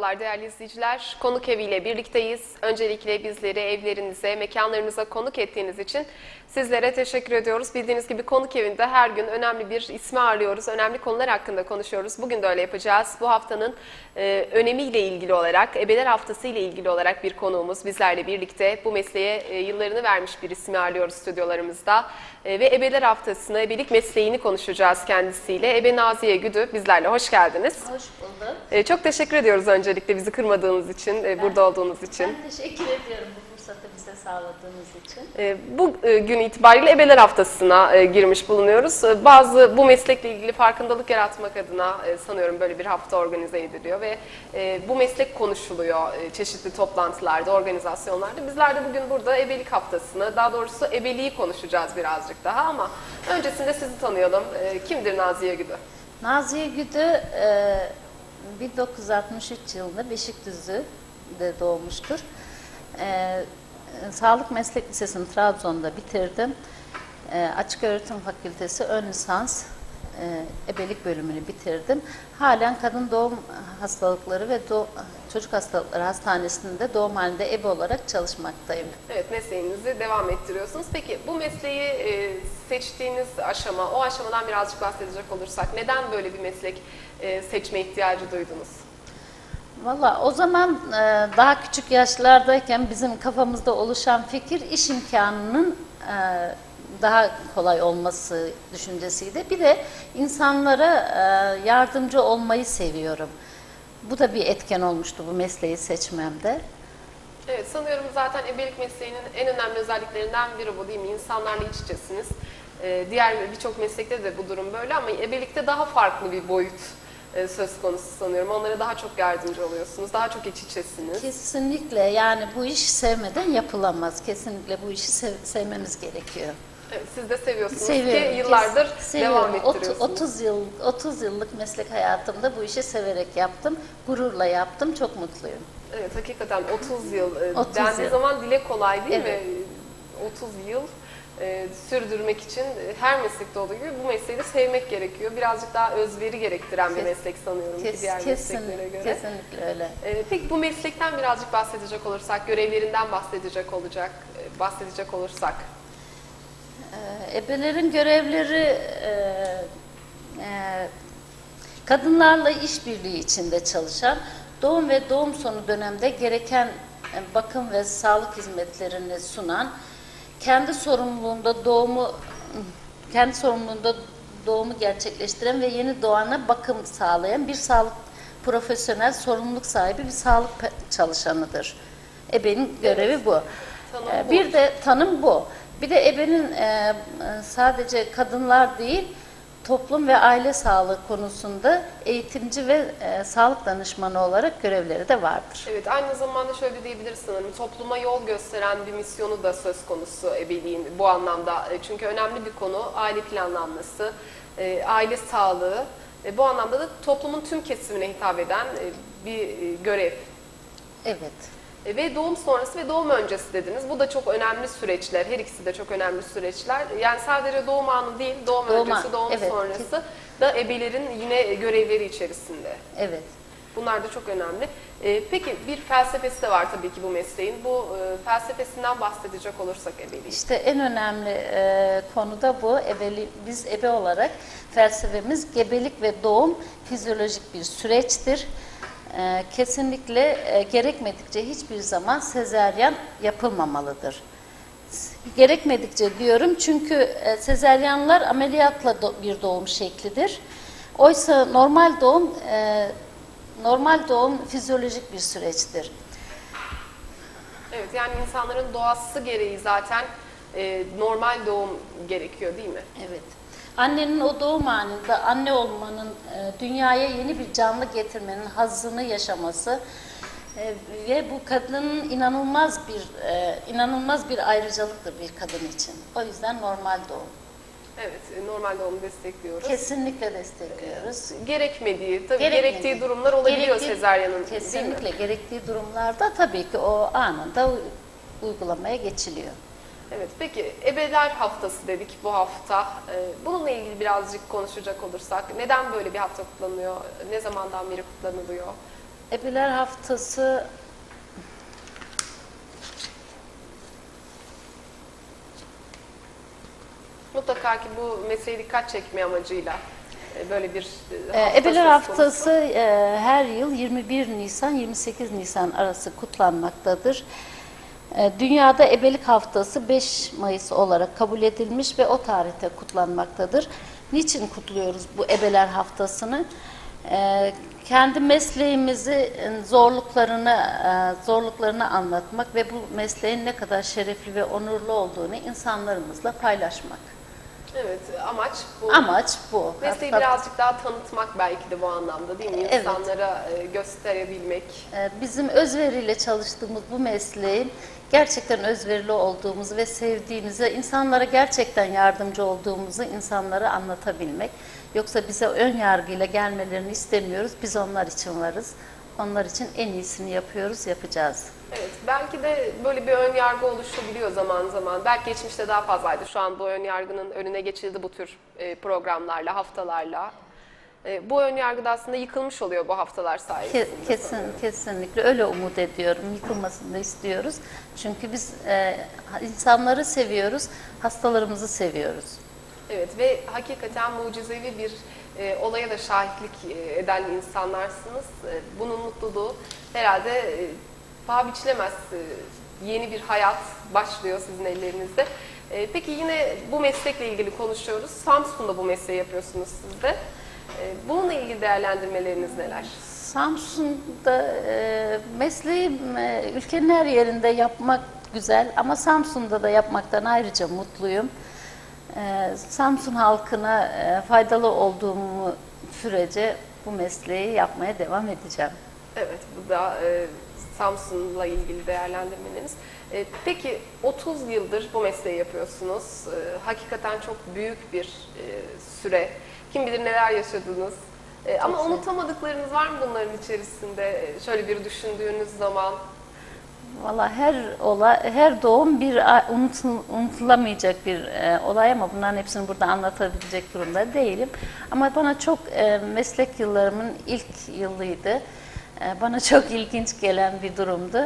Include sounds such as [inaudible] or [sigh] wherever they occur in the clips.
Merhabalar değerli izleyiciler. Konuk eviyle birlikteyiz. Öncelikle bizleri evlerinize, mekanlarınıza konuk ettiğiniz için sizlere teşekkür ediyoruz. Bildiğiniz gibi konuk evinde her gün önemli bir ismi arıyoruz. Önemli konular hakkında konuşuyoruz. Bugün de öyle yapacağız. Bu haftanın e, önemiyle ilgili olarak, Ebeler Haftası ile ilgili olarak bir konuğumuz bizlerle birlikte. Bu mesleğe e, yıllarını vermiş bir ismi arıyoruz stüdyolarımızda. E, ve Ebeler Haftası'nı, ebelik mesleğini konuşacağız kendisiyle. Ebe Naziye Güdü bizlerle hoş geldiniz. Hoş bulduk. E, Çok teşekkür ediyoruz öncelikle bizi kırmadığınız için, e, burada olduğunuz için. Ben teşekkür ediyorum bize sağladığınız için. E, Bu e, gün itibariyle Ebeler Haftası'na e, girmiş bulunuyoruz. E, Bazı bu meslekle ilgili farkındalık yaratmak adına sanıyorum böyle bir hafta organize ediliyor ve bu meslek konuşuluyor çeşitli toplantılarda, organizasyonlarda. Bizler de bugün burada Ebelik Haftası'nı, daha doğrusu ebeliği konuşacağız birazcık daha ama öncesinde sizi tanıyalım. Kimdir Naziye Güdü? Naziye Güdü e, 1963 yılında Beşikdüzü'de doğmuştur. E, Sağlık Meslek Lisesi'ni Trabzon'da bitirdim. E, Açık Öğretim Fakültesi ön lisans e, ebelik bölümünü bitirdim. Halen kadın doğum hastalıkları ve doğ- çocuk hastalıkları hastanesinde doğum halinde ebe olarak çalışmaktayım. Evet mesleğinizi devam ettiriyorsunuz. Peki bu mesleği e, seçtiğiniz aşama, o aşamadan birazcık bahsedecek olursak neden böyle bir meslek e, seçme ihtiyacı duydunuz? Valla o zaman e, daha küçük yaşlardayken bizim kafamızda oluşan fikir iş imkanının e, daha kolay olması düşüncesiydi. Bir de insanlara e, yardımcı olmayı seviyorum. Bu da bir etken olmuştu bu mesleği seçmemde. Evet sanıyorum zaten ebelik mesleğinin en önemli özelliklerinden biri bu değil mi? İnsanlarla iç içesiniz. Diğer birçok meslekte de bu durum böyle ama ebelikte daha farklı bir boyut söz konusu sanıyorum. Onlara daha çok yardımcı oluyorsunuz, daha çok iç içesiniz. Kesinlikle yani bu iş sevmeden yapılamaz. Kesinlikle bu işi sev- sevmemiz gerekiyor. Evet, siz de seviyorsunuz Seviyorum. ki yıllardır seviyorum. devam ettiriyorsunuz. 30 yıl 30 yıllık meslek hayatımda bu işi severek yaptım. Gururla yaptım. Çok mutluyum. Evet hakikaten 30 yıl e, 30 dendiği yıl. zaman dile kolay değil Evet. mi? 30 yıl e, sürdürmek için e, her meslekte olduğu gibi bu mesleği de sevmek gerekiyor. Birazcık daha özveri gerektiren bir meslek sanıyorum ki Kes, diğer kesin, mesleklere göre. kesinlikle öyle. E, peki bu meslekten birazcık bahsedecek olursak, görevlerinden bahsedecek olacak, e, bahsedecek olursak. Ee, ebelerin görevleri e, e, kadınlarla işbirliği içinde çalışan, doğum ve doğum sonu dönemde gereken e, bakım ve sağlık hizmetlerini sunan, kendi sorumluluğunda doğumu kendi sorumluluğunda doğumu gerçekleştiren ve yeni doğana bakım sağlayan bir sağlık profesyonel sorumluluk sahibi bir sağlık çalışanıdır. Ebenin görevi bu. Tanım Ee, bu. Bir de tanım bu. Bir de ebenin e, e, sadece kadınlar değil, toplum ve aile sağlığı konusunda eğitimci ve e, sağlık danışmanı olarak görevleri de vardır. Evet aynı zamanda şöyle diyebiliriz sanırım topluma yol gösteren bir misyonu da söz konusu ebeliğin bu anlamda. E, Çünkü önemli bir konu aile planlanması, e, aile sağlığı. E, Bu anlamda da toplumun tüm kesimine hitap eden e, bir e, görev. Evet. E, Ve doğum sonrası ve doğum öncesi dediniz. Bu da çok önemli süreçler. Her ikisi de çok önemli süreçler. Yani sadece doğum anı değil, doğum, Doğum öncesi, an- doğum evet, sonrası da ebelerin yine görevleri içerisinde. Evet. Bunlar da çok önemli. Ee, peki bir felsefesi de var tabii ki bu mesleğin. Bu e, felsefesinden bahsedecek olursak ebeliğin. İşte en önemli e, konu da bu. Ebeli, biz ebe olarak felsefemiz gebelik ve doğum fizyolojik bir süreçtir. E, kesinlikle e, gerekmedikçe hiçbir zaman sezeryan yapılmamalıdır. Gerekmedikçe diyorum çünkü e, sezeryanlar ameliyatla do- bir doğum şeklidir. Oysa normal doğum e, normal doğum fizyolojik bir süreçtir. Evet yani insanların doğası gereği zaten e, normal doğum gerekiyor değil mi? Evet. Annenin o doğum anında anne olmanın e, dünyaya yeni bir canlı getirmenin hazzını yaşaması e, ve bu kadının inanılmaz bir e, inanılmaz bir ayrıcalıktır bir kadın için. O yüzden normal doğum. Evet normal doğumu destekliyoruz. Kesinlikle destekliyoruz. Gerekmediği, tabii Gerekmediği. gerektiği durumlar olabiliyor Gerektiği- sezaryanın? Kesinlikle gerektiği durumlarda tabii ki o anında uygulamaya geçiliyor. Evet peki ebeler haftası dedik bu hafta. Ee, bununla ilgili birazcık konuşacak olursak neden böyle bir hafta kutlanıyor? Ne zamandan beri kutlanılıyor? Ebeler Haftası Mutlaka ki bu mesleğe dikkat çekme amacıyla e, böyle bir e, Ee, hafta Ebeler Haftası e, her yıl 21 Nisan 28 Nisan arası kutlanmaktadır. E, Dünyada Ebelik Haftası 5 Mayıs olarak kabul edilmiş ve o tarihte kutlanmaktadır. Niçin kutluyoruz bu Ebeler Haftası'nı? E, Kendi mesleğimizi e, zorluklarını e, zorluklarını anlatmak ve bu mesleğin ne kadar şerefli ve onurlu olduğunu insanlarımızla paylaşmak. Evet, amaç bu. Amaç bu. Mesleği Hatta- birazcık daha tanıtmak belki de bu anlamda değil mi? Evet. İnsanlara e, gösterebilmek. Ee, Bizim özveriyle çalıştığımız bu mesleğin gerçekten özverili olduğumuzu ve sevdiğimizi, insanlara gerçekten yardımcı olduğumuzu insanlara anlatabilmek. Yoksa bize ön yargıyla gelmelerini istemiyoruz. Biz onlar için varız. Onlar için en iyisini yapıyoruz, yapacağız. Evet, belki de böyle bir ön yargı oluşabiliyor zaman zaman. Belki geçmişte daha fazlaydı. Şu an bu ön yargının önüne geçildi bu tür e, programlarla, haftalarla. E, bu ön yargı da aslında yıkılmış oluyor bu haftalar sayesinde. Ke- Kesin, kesinlikle öyle umut ediyorum. Yıkılmasını da istiyoruz. Çünkü biz e, insanları seviyoruz, hastalarımızı seviyoruz. Evet ve hakikaten mucizevi bir e, olaya da şahitlik e, eden insanlarsınız. E, bunun mutluluğu herhalde e, paha biçilemez e, yeni bir hayat başlıyor sizin ellerinizde. E, peki yine bu meslekle ilgili konuşuyoruz. Samsun'da bu mesleği yapıyorsunuz siz de. E, bununla ilgili değerlendirmeleriniz neler? Samsun'da e, mesleği e, ülkenin her yerinde yapmak güzel ama Samsun'da da yapmaktan ayrıca mutluyum. E, Samsun halkına e, faydalı olduğumu sürece bu mesleği yapmaya devam edeceğim. Evet, bu da e, Samsun'la ilgili değerlendirmeleriniz. E, peki 30 yıldır bu mesleği yapıyorsunuz. E, hakikaten çok büyük bir e, süre. Kim bilir neler yaşadınız. E, ama şey. unutamadıklarınız var mı bunların içerisinde? E, Şöyle bir düşündüğünüz zaman. Valla her olay, her doğum bir unutul- unutulamayacak bir e, olay ama bunların hepsini burada anlatabilecek durumda değilim. Ama bana çok e, meslek yıllarımın ilk yılıydı. E, bana [laughs] çok ilginç gelen bir durumdu.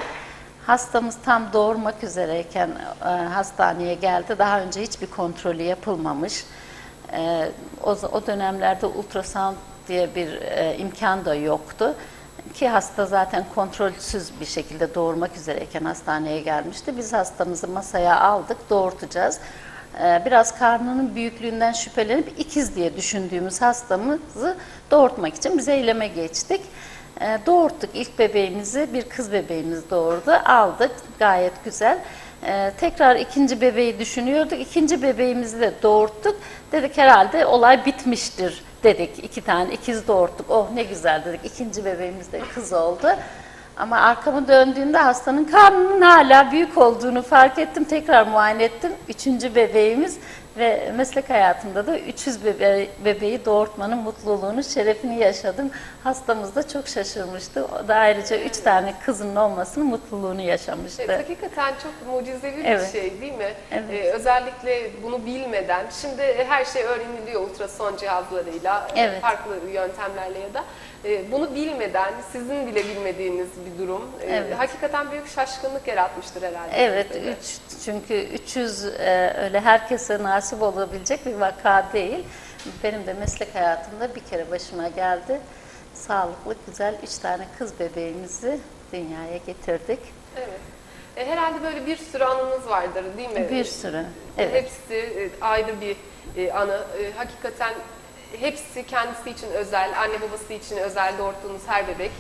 Hastamız tam doğurmak üzereyken e, hastaneye geldi. Daha önce hiçbir kontrolü yapılmamış. E, o, o dönemlerde ultrasound diye bir e, imkan da yoktu. Ki hasta zaten kontrolsüz bir şekilde doğurmak üzereyken hastaneye gelmişti. Biz hastamızı masaya aldık, doğurtacağız. Ee, Biraz karnının büyüklüğünden şüphelenip ikiz diye düşündüğümüz hastamızı doğurtmak için biz eyleme geçtik. Ee, Doğurttuk ilk bebeğimizi, bir kız bebeğimiz doğurdu. Aldık, gayet güzel. Ee, tekrar ikinci bebeği düşünüyorduk. İkinci bebeğimizi de doğurttuk. Dedik herhalde olay bitmiştir dedik. İki tane ikiz doğurttuk. Oh ne güzel dedik. İkinci bebeğimiz de kız oldu. Ama arkamı döndüğümde hastanın karnının hala büyük olduğunu fark ettim. Tekrar muayene ettim. Üçüncü bebeğimiz ve meslek hayatımda da 300 bebe bebeği doğurtmanın mutluluğunu, şerefini yaşadım. Hastamız da çok şaşırmıştı. O da ayrıca üç tane kızının olmasının mutluluğunu yaşamıştı. Evet, hakikaten çok mucizevi Evet. bir şey değil mi? Evet. E, özellikle bunu bilmeden, şimdi her şey öğreniliyor ultrason cihazlarıyla, Evet. farklı yöntemlerle ya da bunu bilmeden, sizin bile bilmediğiniz bir durum e, Evet. hakikaten büyük şaşkınlık yaratmıştır herhalde. Evet, üç, çünkü 300 e, öyle herkese nasip olabilecek bir vaka değil. Benim de meslek hayatımda bir kere başıma geldi. Sağlıklı, güzel üç tane kız bebeğimizi dünyaya getirdik. Evet. E, herhalde böyle bir sürü anınız vardır değil mi? Bir sürü. Evet. Hepsi ayrı bir anı. Hakikaten hepsi kendisi için özel, anne babası için özel doğurttuğunuz her bebek.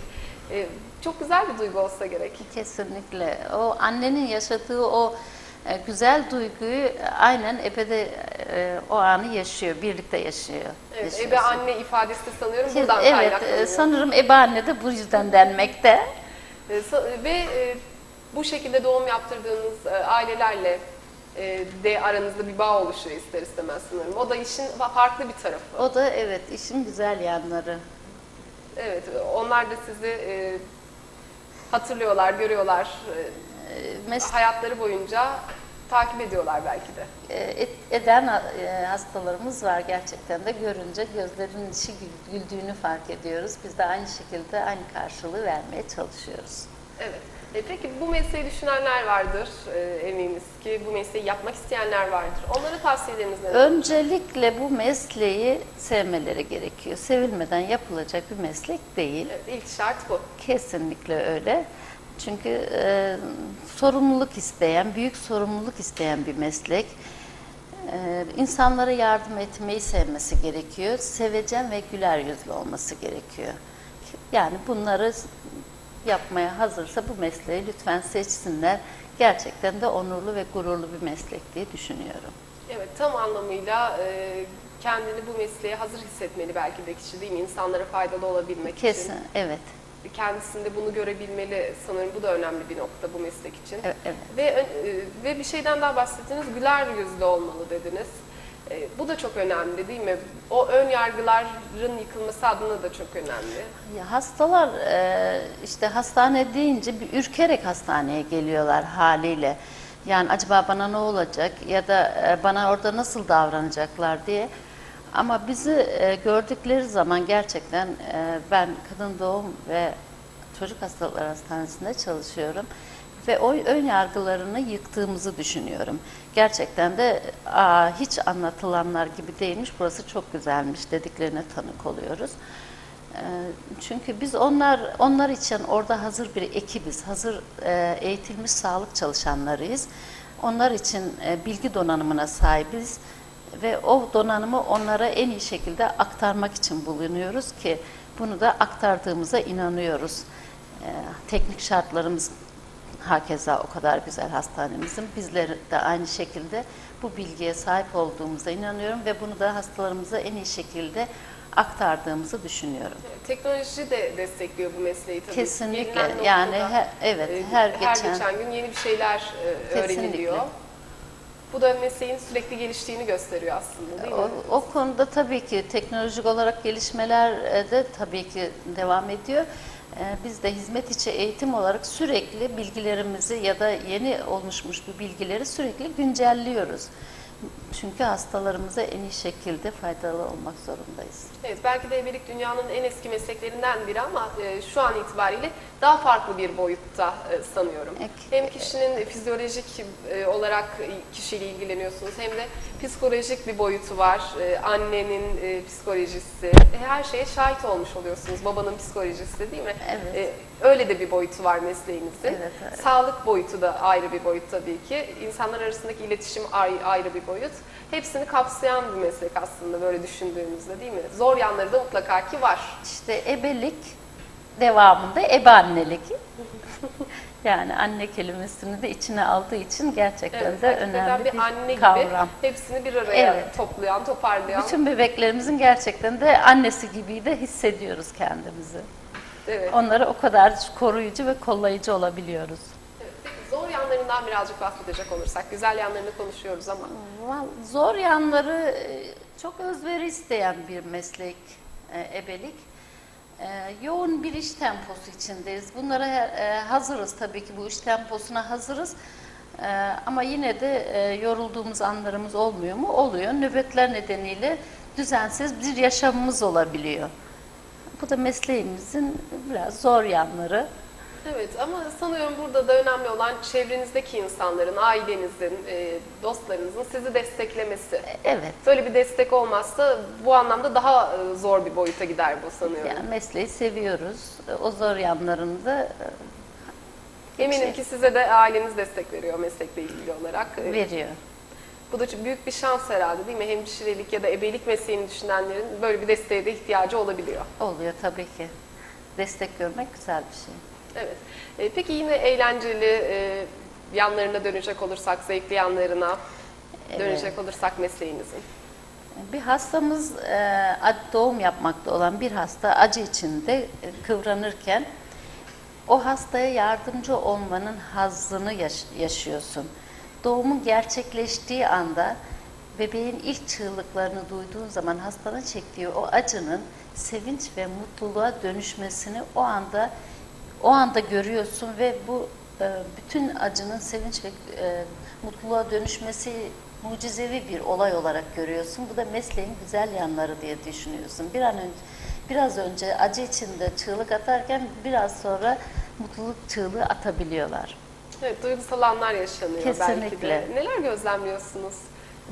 E, çok güzel bir duygu olsa gerek. Kesinlikle. O annenin yaşadığı o e, güzel duyguyu aynen ebede e, o anı yaşıyor, birlikte yaşıyor. Evet, yaşıyorsun. ebe anne ifadesi de sanıyorum Kes- buradan Evet, kaynaklanıyor. e, sanırım ebe anne de bu yüzden denmekte. E, Ve e, bu şekilde doğum yaptırdığınız e, ailelerle e, de aranızda bir bağ oluşuyor ister istemez sanırım. O da işin fa- farklı bir tarafı. O da evet işin güzel yanları. Evet, onlar da sizi e, hatırlıyorlar, görüyorlar. E, E, mes- hayatları boyunca takip ediyorlar belki de. e, et- eden e, hastalarımız var gerçekten de görünce gözlerinin içi gül- güldüğünü fark ediyoruz. Biz de aynı şekilde aynı karşılığı vermeye çalışıyoruz. Evet. E, peki bu mesleği düşünenler vardır e, eminiz ki bu mesleği yapmak isteyenler vardır. Onlara tavsiyeleriniz neler? Öncelikle bu mesleği sevmeleri gerekiyor. Sevilmeden yapılacak bir meslek değil. Evet, ilk şart bu. Kesinlikle öyle. Çünkü e, sorumluluk isteyen, büyük sorumluluk isteyen bir meslek. E, insanlara yardım etmeyi sevmesi gerekiyor. Sevecen ve güler yüzlü olması gerekiyor. Yani bunları yapmaya hazırsa bu mesleği lütfen seçsinler. Gerçekten de onurlu ve gururlu bir meslek diye düşünüyorum. Evet, tam anlamıyla e, kendini bu mesleğe hazır hissetmeli belki de kişi değil mi? İnsanlara faydalı olabilmek Kesin, için. evet. Kendisinde bunu görebilmeli sanırım bu da önemli bir nokta bu meslek için. Evet, evet. Ve e, ve bir şeyden daha bahsettiniz, güler yüzlü olmalı dediniz. E, bu da çok önemli değil mi? O ön yargıların yıkılması adına da çok önemli. Ya hastalar e, işte hastane deyince bir ürkerek hastaneye geliyorlar haliyle. Yani acaba bana ne olacak ya da e, bana orada nasıl davranacaklar diye. Ama bizi e, gördükleri zaman gerçekten e, ben kadın doğum ve çocuk hastalıkları hastanesinde çalışıyorum ve o ön yargılarını yıktığımızı düşünüyorum. Gerçekten de Aa, hiç anlatılanlar gibi değilmiş, burası çok güzelmiş dediklerine tanık oluyoruz. Ee, Çünkü biz onlar onlar için orada hazır bir ekibiz, hazır e, eğitilmiş sağlık çalışanlarıyız. Onlar için e, bilgi donanımına sahibiz ve o donanımı onlara en iyi şekilde aktarmak için bulunuyoruz ki bunu da aktardığımıza inanıyoruz. Ee, Teknik şartlarımız hakeza o kadar güzel hastanemizin. Bizler de aynı şekilde bu bilgiye sahip olduğumuza inanıyorum ve bunu da hastalarımıza en iyi şekilde aktardığımızı düşünüyorum. Teknoloji de destekliyor bu mesleği tabii. Kesinlikle. Gelinen Yani noktada, he- evet, e, her her geçen- geçen gün yeni bir şeyler e, Kesinlikle. öğreniliyor. Bu da mesleğin sürekli geliştiğini gösteriyor aslında değil mi? O, o konuda tabii ki teknolojik olarak gelişmeler de tabii ki devam ediyor. E, Biz de hizmet içi eğitim olarak sürekli bilgilerimizi ya da yeni oluşmuş bir bilgileri sürekli güncelliyoruz. Çünkü hastalarımıza en iyi şekilde faydalı olmak zorundayız. Evet, belki de ebelik dünyanın en eski mesleklerinden biri ama e, şu an itibariyle daha farklı bir boyutta e, sanıyorum. Ek- Hem kişinin fizyolojik e, olarak kişiyle ilgileniyorsunuz hem de psikolojik bir boyutu var. E, annenin e, psikolojisi, E, her şeye şahit olmuş oluyorsunuz. Babanın psikolojisi değil mi? Evet. E, öyle de bir boyutu var mesleğinizin. Evet, evet. Sağlık boyutu da ayrı bir boyut tabii ki. İnsanlar arasındaki iletişim ayrı, ayrı bir boyut. Hepsini kapsayan bir meslek aslında böyle düşündüğümüzde değil mi? Zor yanları da mutlaka ki var. İşte ebelik devamında ebe annelik. [laughs] yani anne kelimesini de içine aldığı için gerçekten Evet, de önemli bir, anne gibi kavram. hepsini bir araya Evet. toplayan, toparlayan. Bütün bebeklerimizin gerçekten de annesi gibi de hissediyoruz kendimizi. Evet. Onlara o kadar koruyucu ve kollayıcı olabiliyoruz. Yanlarından birazcık bahsedecek olursak, güzel yanlarını konuşuyoruz ama. Zor yanları e, çok özveri isteyen bir meslek e, ebelik. E, Yoğun bir iş temposu içindeyiz. Bunlara hazırız tabii ki bu iş temposuna hazırız. Ama yine de yorulduğumuz anlarımız olmuyor mu? Oluyor. Nöbetler nedeniyle düzensiz bir yaşamımız olabiliyor. Bu da mesleğimizin biraz zor yanları. Evet ama sanıyorum burada da önemli olan çevrenizdeki insanların, ailenizin, e, dostlarınızın sizi desteklemesi. Evet. Böyle bir destek olmazsa bu anlamda daha e, zor bir boyuta gider bu sanıyorum. Yani mesleği seviyoruz. O zor yanlarını da e, Eminim ki size de aileniz destek veriyor meslekle ilgili olarak. E, veriyor. Bu da çok büyük bir şans herhalde değil mi? Hemşirelik ya da ebelik mesleğini düşünenlerin böyle bir desteğe de ihtiyacı olabiliyor. Oluyor tabii ki. Destek görmek güzel bir şey. Evet. E, peki yine eğlenceli e, yanlarına dönecek olursak, zevkli yanlarına dönecek olursak mesleğinizin. Bir hastamız e, doğum yapmakta olan bir hasta acı içinde e, kıvranırken o hastaya yardımcı olmanın hazzını yaş- yaşıyorsun. Doğumun gerçekleştiği anda bebeğin ilk çığlıklarını duyduğun zaman hastanın çektiği o acının sevinç ve mutluluğa dönüşmesini o anda o anda görüyorsun ve bu e, bütün acının sevinç ve e, mutluluğa dönüşmesi mucizevi bir olay olarak görüyorsun. Bu da mesleğin güzel yanları diye düşünüyorsun. Bir an önce biraz önce acı içinde çığlık atarken biraz sonra mutluluk çığlığı atabiliyorlar. Evet, duygusal anlar yaşanıyor belki de. Kesinlikle. Neler gözlemliyorsunuz?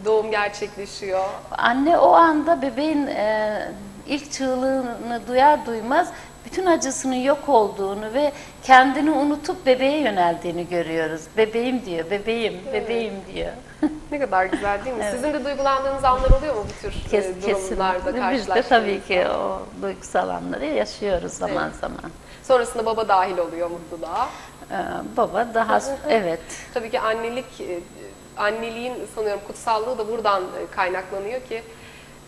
Doğum gerçekleşiyor. Anne o anda bebeğin e, ilk çığlığını duyar duymaz bütün acısının yok olduğunu ve kendini unutup bebeğe yöneldiğini görüyoruz. Bebeğim diyor, bebeğim, bebeğim diyor. [laughs] Ne kadar güzel değil mi? Sizin de duygulandığınız anlar oluyor mu bu tür Kes, e, durumlarda kesinlikle. Biz de karşılaştığınızda? tabii ki o duygusal anları yaşıyoruz zaman Evet. zaman. Sonrasında baba dahil oluyor mutluluğa. Ee, baba daha [laughs] evet Tabii ki annelik, e, anneliğin sanıyorum kutsallığı da buradan e, kaynaklanıyor ki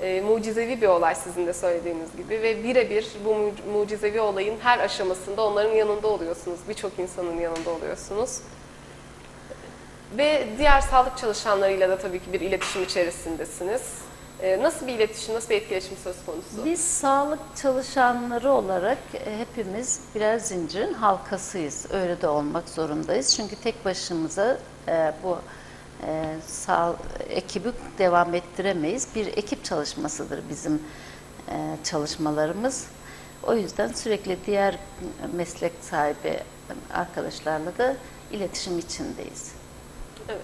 e, mucizevi bir olay sizin de söylediğiniz gibi ve birebir bu mu- mucizevi olayın her aşamasında onların yanında oluyorsunuz. Birçok insanın yanında oluyorsunuz. Ve diğer sağlık çalışanlarıyla da tabii ki bir iletişim içerisindesiniz. E, Nasıl bir iletişim, nasıl bir etkileşim söz konusu? Biz sağlık çalışanları olarak e, hepimiz birer zincirin halkasıyız. Öyle de olmak zorundayız. Çünkü tek başımıza e, bu e, sağ, ekibi devam ettiremeyiz. Bir ekip çalışmasıdır bizim e, çalışmalarımız. O yüzden sürekli diğer meslek sahibi arkadaşlarla da iletişim içindeyiz. Evet.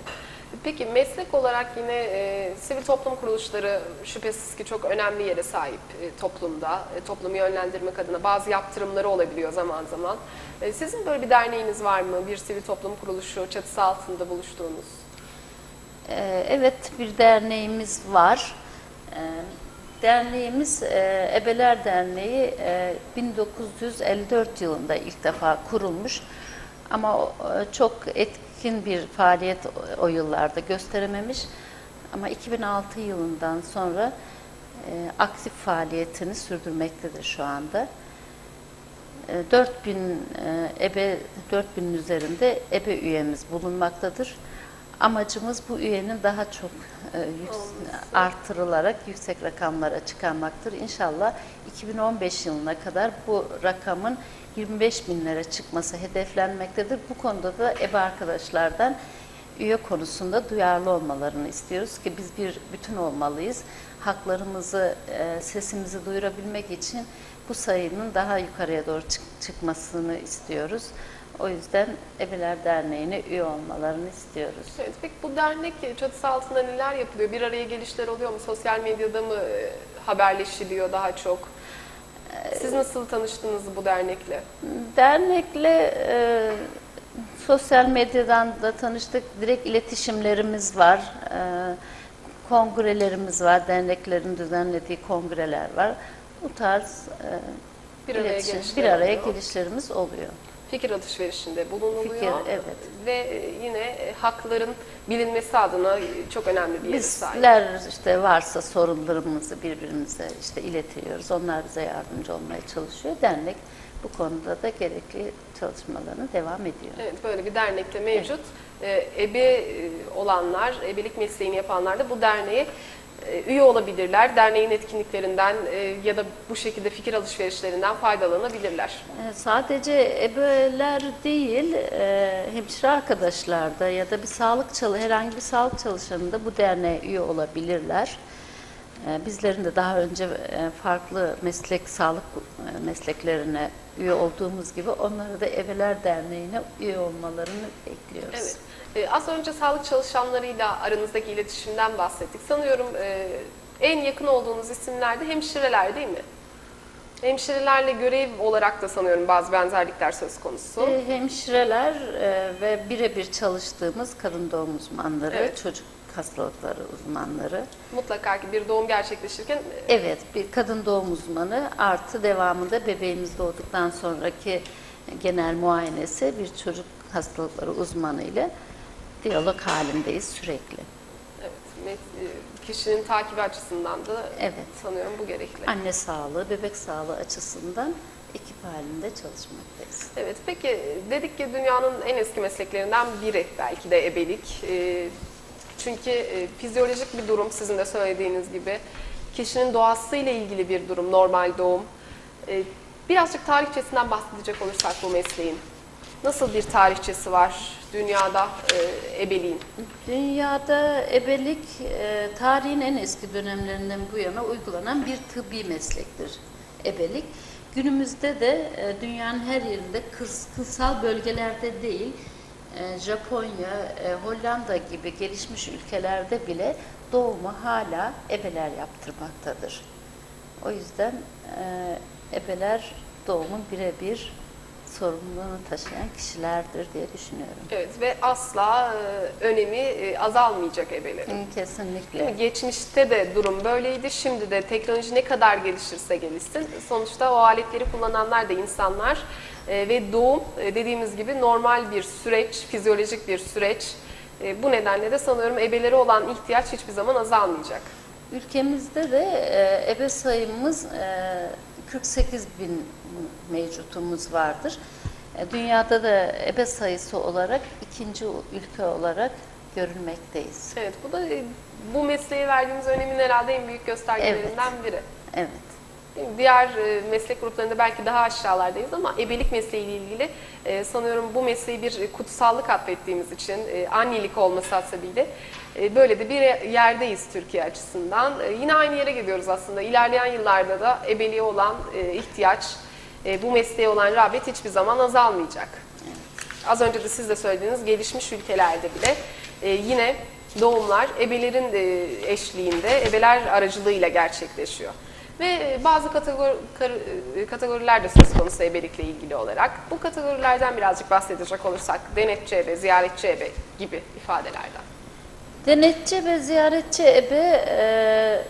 Peki meslek olarak yine e, sivil toplum kuruluşları şüphesiz ki çok önemli yere sahip e, toplumda. E, toplumu yönlendirmek adına bazı yaptırımları olabiliyor zaman zaman. E, sizin böyle bir derneğiniz var mı? Bir sivil toplum kuruluşu çatısı altında buluştuğunuz? Ee, Evet, bir derneğimiz var. Ee, Derneğimiz e, Ebeler Derneği e, 1954 yılında ilk defa kurulmuş. Ama e, çok etkin bir faaliyet o- yıllarda gösterememiş. Ama 2006 yılından sonra e, aktif faaliyetini sürdürmektedir şu anda. E, 4000 e, ebe 4000'in üzerinde ebe üyemiz bulunmaktadır. Amacımız bu üyenin daha çok e, yüks- artırılarak yüksek rakamlara çıkarmaktır. İnşallah 2015 yılına kadar bu rakamın 25 binlere çıkması hedeflenmektedir. Bu konuda da ebe arkadaşlardan üye konusunda duyarlı olmalarını istiyoruz ki biz bir bütün olmalıyız. Haklarımızı, e, sesimizi duyurabilmek için bu sayının daha yukarıya doğru çık- çıkmasını istiyoruz. O yüzden Ebeler Derneği'ne üye olmalarını istiyoruz. Evet, peki bu dernek çatısı altında neler yapılıyor? Bir araya gelişler oluyor mu? Sosyal medyada mı e, haberleşiliyor daha çok? Siz nasıl tanıştınız bu dernekle? Dernekle e, sosyal medyadan da tanıştık. Direkt iletişimlerimiz var. E, kongrelerimiz var. Derneklerin düzenlediği kongreler var. Bu tarz e, Bir araya gelişler bir araya oluyor. gelişlerimiz oluyor. Fikir alışverişinde bulunuluyor. Fikir, evet. Ve e, yine e, hakların bilinmesi adına çok önemli bir yere sahip. Bizler işte varsa sorunlarımızı birbirimize işte iletiyoruz. Onlar bize yardımcı olmaya çalışıyor. Dernek bu konuda da gerekli çalışmalarına devam ediyor. Evet, böyle bir dernekte mevcut. Ebe e, olanlar, ebelik mesleğini yapanlar da bu derneğe üye olabilirler. Derneğin etkinliklerinden e, ya da bu şekilde fikir alışverişlerinden faydalanabilirler. Ee, Sadece ebeler değil, e, hemşire arkadaşlar da ya da bir sağlık çalı herhangi bir sağlık çalışanı da bu derneğe üye olabilirler. E, Bizlerin de daha önce e, farklı meslek sağlık e, mesleklerine üye olduğumuz gibi onları da Ebeler Derneği'ne üye olmalarını bekliyoruz. Evet. Ee, az önce sağlık çalışanlarıyla aranızdaki iletişimden bahsettik. Sanıyorum e, en yakın olduğunuz isimler de hemşireler değil mi? Hemşirelerle görev olarak da sanıyorum bazı benzerlikler söz konusu. E, Hemşireler e, ve birebir çalıştığımız kadın doğum uzmanları, Evet. çocuk hastalıkları uzmanları. Mutlaka ki bir doğum gerçekleşirken e, Evet, bir kadın doğum uzmanı artı devamında bebeğimiz doğduktan sonraki genel muayenesi bir çocuk hastalıkları uzmanı ile diyalog halindeyiz sürekli. Evet, e, kişinin takibi açısından da Evet. sanıyorum bu gerekli. Anne sağlığı, bebek sağlığı açısından ekip halinde çalışmaktayız. Evet, peki dedik ki dünyanın en eski mesleklerinden biri belki de ebelik. E, Çünkü e, fizyolojik bir durum sizin de söylediğiniz gibi. Kişinin doğasıyla ilgili bir durum, normal doğum. Birazcık tarihçesinden bahsedecek olursak bu mesleğin. Nasıl bir tarihçesi var dünyada e, ebeliğin? Dünyada ebelik e, tarihin en eski dönemlerinden bu yana uygulanan bir tıbbi meslektir ebelik. Günümüzde de e, dünyanın her yerinde kırs- kırsal bölgelerde değil, e, Japonya, e, Hollanda gibi gelişmiş ülkelerde bile doğumu hala ebeler yaptırmaktadır. O yüzden e, ebeler doğumun birebir sorumluluğunu taşıyan kişilerdir diye düşünüyorum. Evet ve asla e, önemi e, azalmayacak ebelerin. Kesinlikle. Geçmişte de durum böyleydi. Şimdi de teknoloji ne kadar gelişirse gelişsin. Sonuçta o aletleri kullananlar da insanlar. E, ve doğum e, dediğimiz gibi normal bir süreç, fizyolojik bir süreç. E, bu nedenle de sanıyorum ebeleri olan ihtiyaç hiçbir zaman azalmayacak. Ülkemizde de e, ebe sayımız e, 48 bin mevcutumuz vardır. E, dünyada da ebe sayısı olarak ikinci ülke olarak görülmekteyiz. Evet bu da e, bu mesleğe verdiğimiz önemin herhalde en büyük göstergelerinden biri. Evet. Değil mi? Diğer e, meslek gruplarında belki daha aşağılardayız ama ebelik mesleğiyle ilgili sanıyorum bu mesleği bir kutsallık atfettiğimiz için annelik olması hasebiyle böyle de bir yerdeyiz Türkiye açısından. E, yine aynı yere gidiyoruz aslında. İlerleyen yıllarda da ebeliğe olan e, ihtiyaç, e, bu mesleğe olan rağbet hiçbir zaman azalmayacak. Az önce de siz de söylediğiniz gelişmiş ülkelerde bile e, yine doğumlar ebelerin e, eşliğinde, ebeler aracılığıyla gerçekleşiyor. Ve e, bazı kategori, e, kategoriler de söz konusu ebelikle ilgili olarak. Bu kategorilerden birazcık bahsedecek olursak denetçi ebe, ziyaretçi ebe gibi ifadelerden. Denetçi ve ziyaretçi ebe e,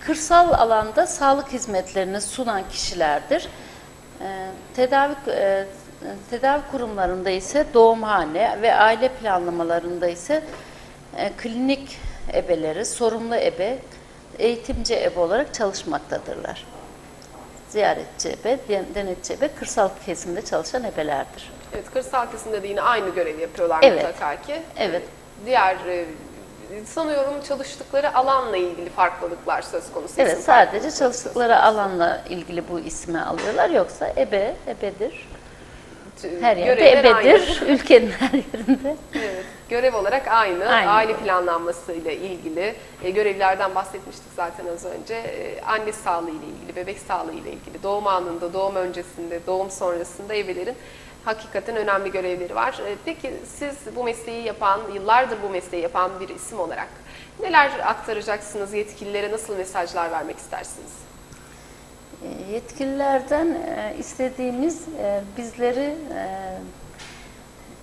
kırsal alanda sağlık hizmetlerini sunan kişilerdir. E, tedavi e, tedavi kurumlarında ise doğumhane ve aile planlamalarında ise e, klinik ebeleri, sorumlu ebe, eğitimci ebe olarak çalışmaktadırlar. Ziyaretçi ebe, den- denetçi ebe kırsal kesimde çalışan ebelerdir. Evet, kırsal kesimde de yine aynı görevi yapıyorlar Evet. mutlaka ki. Evet. Diğer e, sanıyorum çalıştıkları alanla ilgili farklılıklar söz konusu. Evet, sadece çalıştıkları alanla ilgili bu ismi alıyorlar. Yoksa ebe, ebedir. Her yerde Görevler aynı. ebedir. [laughs] Ülkenin her yerinde. Evet, görev olarak aynı. Aynı. Aile planlanması ile ilgili e, görevlerden bahsetmiştik zaten az önce. E, anne sağlığı ile ilgili, bebek sağlığı ile ilgili, doğum anında, doğum öncesinde, doğum sonrasında ebelerin hakikaten önemli görevleri var. E, peki siz bu mesleği yapan, yıllardır bu mesleği yapan bir isim olarak neler aktaracaksınız yetkililere, nasıl mesajlar vermek istersiniz? E, Yetkililerden e, istediğimiz bizleri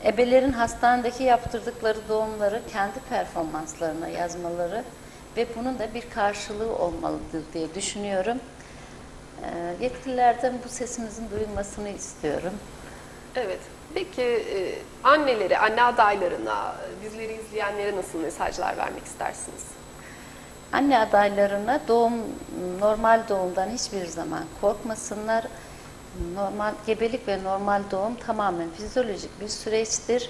ebelerin hastanedeki yaptırdıkları doğumları kendi performanslarına yazmaları ve bunun da bir karşılığı olmalıdır diye düşünüyorum. Yetkililerden bu sesimizin duyulmasını istiyorum. Evet. Peki e, annelere, anne adaylarına, bizleri izleyenlere nasıl mesajlar vermek istersiniz? Anne adaylarına doğum normal doğumdan hiçbir zaman korkmasınlar. Normal gebelik ve normal doğum tamamen fizyolojik bir süreçtir.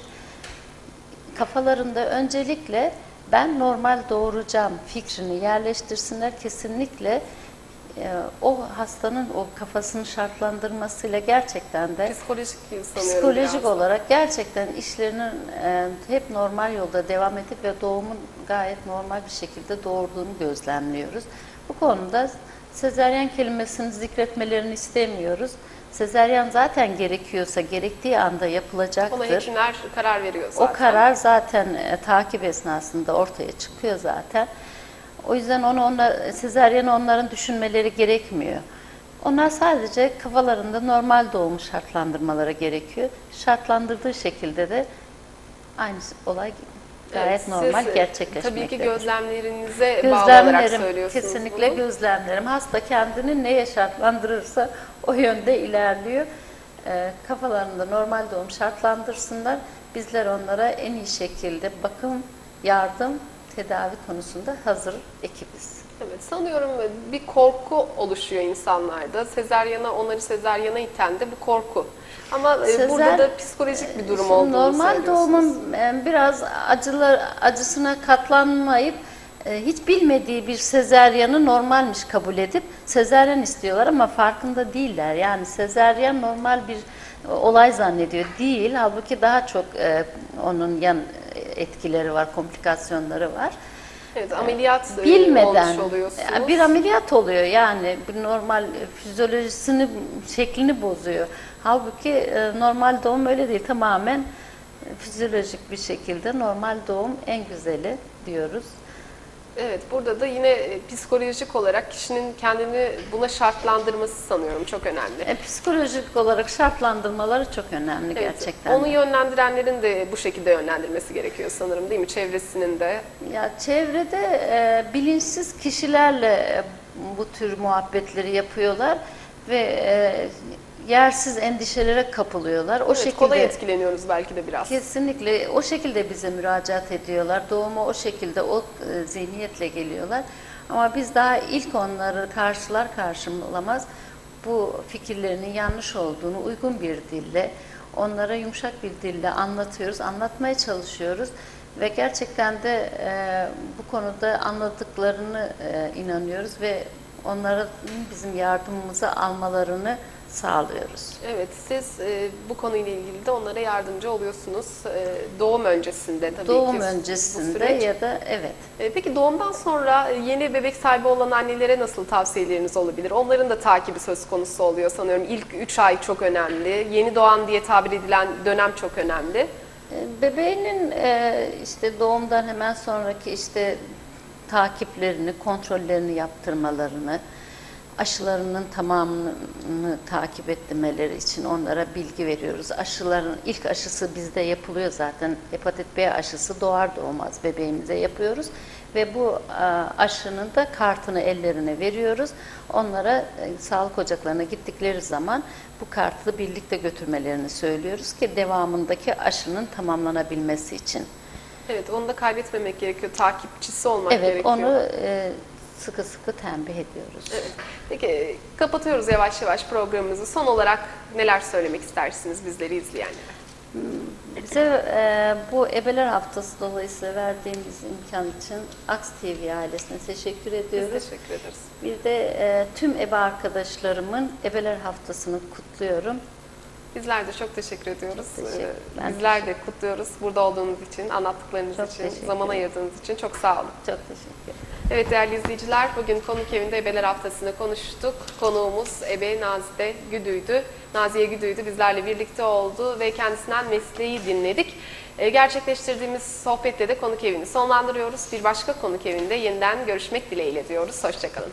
Kafalarında öncelikle ben normal doğuracağım fikrini yerleştirsinler kesinlikle o hastanın o kafasını şartlandırmasıyla gerçekten de Psikolojik Psikolojik biraz. olarak gerçekten işlerinin e, hep normal yolda devam edip ve doğumun gayet normal bir şekilde doğurduğunu gözlemliyoruz. Bu konuda sezeryen kelimesini zikretmelerini istemiyoruz. Sezeryen zaten gerekiyorsa gerektiği anda Ona yapılacaktır. hekimler karar veriyor zaten. O karar zaten e, takip esnasında ortaya çıkıyor zaten. O yüzden onu onlar, sezeryeni onların düşünmeleri gerekmiyor. Onlar sadece kafalarında normal doğumu şartlandırmaları gerekiyor. Şartlandırdığı şekilde de aynı olay gayet Evet, siz, normal e, gerçekleşmektedir. Tabii ki gözlemlerinize bağlı olarak Gözlemlerim, söylüyorsunuz kesinlikle bunu. gözlemlerim. Hasta kendini neye şartlandırırsa o yönde ilerliyor. Ee, kafalarında normal doğum şartlandırsınlar. Bizler onlara en iyi şekilde bakım, yardım, tedavi konusunda hazır ekibiz. Evet, sanıyorum bir korku oluşuyor insanlarda. Sezeryana, onları sezeryana iten de bu korku. Ama e, Sezer- burada da psikolojik bir durum Şimdi olduğunu Normal doğumun e, biraz acılar acısına katlanmayıp e, hiç bilmediği bir sezeryanı normalmiş kabul edip sezeryan istiyorlar ama farkında değiller. Yani sezeryan normal bir olay zannediyor. Değil. Halbuki daha çok e, onun yan etkileri var, komplikasyonları var. Evet, ameliyat e, Bilmeden olmuş bir ameliyat oluyor yani bir normal fizyolojisini, şeklini bozuyor. Halbuki e, normal doğum öyle değil. Tamamen fizyolojik bir şekilde normal doğum en güzeli diyoruz. Evet, burada da yine e, psikolojik olarak kişinin kendini buna şartlandırması sanıyorum çok önemli. E, psikolojik olarak şartlandırmaları çok önemli Evet, gerçekten. Onu yönlendirenlerin de bu şekilde yönlendirmesi gerekiyor sanırım değil mi? Çevresinin de. Ya çevrede e, bilinçsiz kişilerle e, bu tür muhabbetleri yapıyorlar ve e, yersiz endişelere kapılıyorlar. O evet, şekilde kolay etkileniyoruz belki de biraz. kesinlikle o şekilde bize müracaat ediyorlar. Doğuma o şekilde o e, zihniyetle geliyorlar. Ama biz daha ilk onları karşılar karşılamaz bu fikirlerinin yanlış olduğunu uygun bir dille onlara yumuşak bir dille anlatıyoruz, anlatmaya çalışıyoruz ve gerçekten de e, bu konuda anladıklarını e, inanıyoruz ve onların bizim yardımımızı almalarını sağlıyoruz. Evet, siz e, bu konuyla ilgili de onlara yardımcı oluyorsunuz. E, doğum öncesinde tabii Doğum ki bu öncesinde ya da evet. E, Peki doğumdan sonra yeni bebek sahibi olan annelere nasıl tavsiyeleriniz olabilir? Onların da takibi söz konusu oluyor sanıyorum. İlk 3 ay çok önemli. Yeni doğan diye tabir edilen dönem çok önemli. E, Bebeğinin e, işte doğumdan hemen sonraki işte takiplerini, kontrollerini yaptırmalarını, aşılarının tamamını takip etmeleri için onlara bilgi veriyoruz. Aşıların ilk aşısı bizde yapılıyor zaten. Hepatit B aşısı doğar doğmaz bebeğimize yapıyoruz ve bu aşının da kartını ellerine veriyoruz. Onlara e, sağlık ocaklarına gittikleri zaman bu kartı birlikte götürmelerini söylüyoruz ki devamındaki aşının tamamlanabilmesi için. Evet, onu da kaybetmemek gerekiyor. Takipçisi olmak Evet, gerekiyor. onu e, sıkı sıkı tembih ediyoruz. Evet. Peki kapatıyoruz yavaş yavaş programımızı. Son olarak neler söylemek istersiniz bizleri izleyenlere? Bize e, bu Ebeler Haftası dolayısıyla verdiğimiz imkan için Aks TV ailesine teşekkür Biz ediyoruz. teşekkür ederiz. Bir de e, tüm ebe arkadaşlarımın Ebeler Haftası'nı kutluyorum. Bizler de çok teşekkür ediyoruz. Teşekkür- Ee, ben Bizler de kutluyoruz burada olduğunuz için, anlattıklarınız Çok için, teşekkür zaman ederim. ayırdığınız için çok sağ olun. Çok teşekkür ederim. Evet değerli izleyiciler, bugün Konuk Evi'nde Ebeler Haftası'nı konuştuk. Konuğumuz Ebe Nazide Güdü'ydü. Naziye Güdü'ydü, bizlerle birlikte oldu ve kendisinden mesleği dinledik. Ee, Gerçekleştirdiğimiz sohbette de Konuk Evi'ni sonlandırıyoruz. Bir başka Konuk Evi'nde yeniden görüşmek dileğiyle diyoruz. Hoşçakalın.